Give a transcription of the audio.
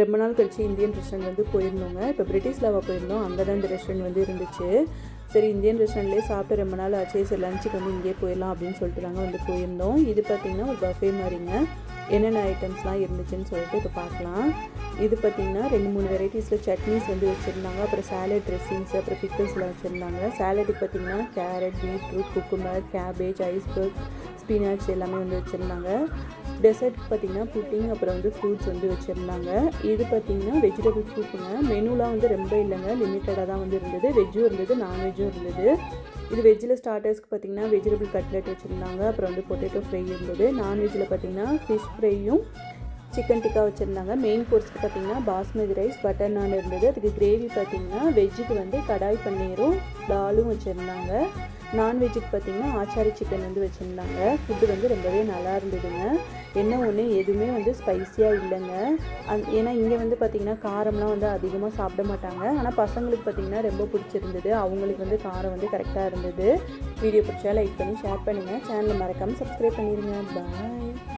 ரொம்ப நாள் கழித்து இந்தியன் ரெஸ்டாரண்ட் வந்து போயிருந்தோங்க. இப்போ பிரிட்டிஷ் லாவா போயிருந்தோம். அங்கே தான் இந்த ரெஸ்டாரண்ட் வந்து இருந்துச்சு. சரி இந்தியன் ரெஸ்டாரண்ட்லேயே சாப்பிட்டு ரொம்ப நாள் ஆச்சு. சரி லஞ்சுக்கு வந்து இங்கேயே போயிடலாம் அப்படின்னு சொல்லிட்டு நாங்கள் வந்து போயிருந்தோம். இது பார்த்திங்கன்னா ஒரு பஃபே மாதிரிங்க. என்னென்ன ஐட்டம்ஸ்லாம் இருந்துச்சுன்னு சொல்லிட்டு இப்போ பார்க்கலாம் இது பார்த்திங்கன்னா ரெண்டு மூணு வெரைட்டிஸில் சட்னிஸ் வந்து வச்சுருந்தாங்க. அப்புறம் சாலட் ட்ரெஸ்ஸிங்ஸ் அப்புறம் பிக்கல்ஸ்லாம் வச்சுருந்தாங்க. சாலட்டுக்கு பார்த்திங்கன்னா carrot beetroot cucumber cabbage iceberg spinach எல்லாமே வந்து வச்சுருந்தாங்க. டெசர்ட் பார்த்திங்கன்னா புட்டிங் அப்புறம் வந்து ஃப்ரூட்ஸ் வந்து வச்சுருந்தாங்க. இது பார்த்திங்கன்னா வெஜிடபிள் சூப்புங்க மெனுலாம் வந்து ரொம்ப இல்லைங்க. லிமிட்டடாக தான் வந்து இருந்தது. வெஜ்ஜும் இருந்தது நான்வெஜ்ஜும் இருந்தது. இது வெஜ்ஜில் ஸ்டார்டர்ஸ்க்கு பார்த்திங்கன்னா வெஜிடபிள் கட்லெட் வச்சுருந்தாங்க. அப்புறம் வந்து பொட்டேட்டோ ஃப்ரை இருந்தது. நான்வெஜ்ஜில் பார்த்திங்கன்னா ஃபிஷ் ஃப்ரையும் சிக்கன் டிக்கா வச்சுருந்தாங்க. மெயின் கோர்ஸ்க்கு பார்த்தீங்கன்னா பாஸ்மதி ரைஸ் பட்டர் நான் இருந்தது. அதுக்கு கிரேவி பார்த்திங்கன்னா வெஜ்ஜுக்கு வந்து கடாய் பன்னீரும் தாலும் வச்சுருந்தாங்க. நான்வெஜ்ஜுக்கு பார்த்தீங்கன்னா ஆச்சாரி சிக்கன் வந்து வச்சுருந்தாங்க. ஃபுட்டு வந்து ரொம்பவே நல்லா இருந்ததுங்க. என்ன ஒன்று எதுவுமே வந்து ஸ்பைஸியாக இல்லைங்க. அந் ஏன்னா இங்கே வந்து பார்த்திங்கன்னா காரம்லாம் வந்து அதிகமாக சாப்பிட மாட்டாங்க. ஆனால் பசங்களுக்கு பார்த்திங்கன்னா ரொம்ப பிடிச்சிருந்தது. அவங்களுக்கு வந்து காரம் வந்து கரெக்டாக இருந்தது. வீடியோ பிடிச்சா லைக் பண்ணி ஷேர் பண்ணுங்கள் சேனலை மறக்காமல் சப்ஸ்கிரைப் பண்ணிடுங்க பாய்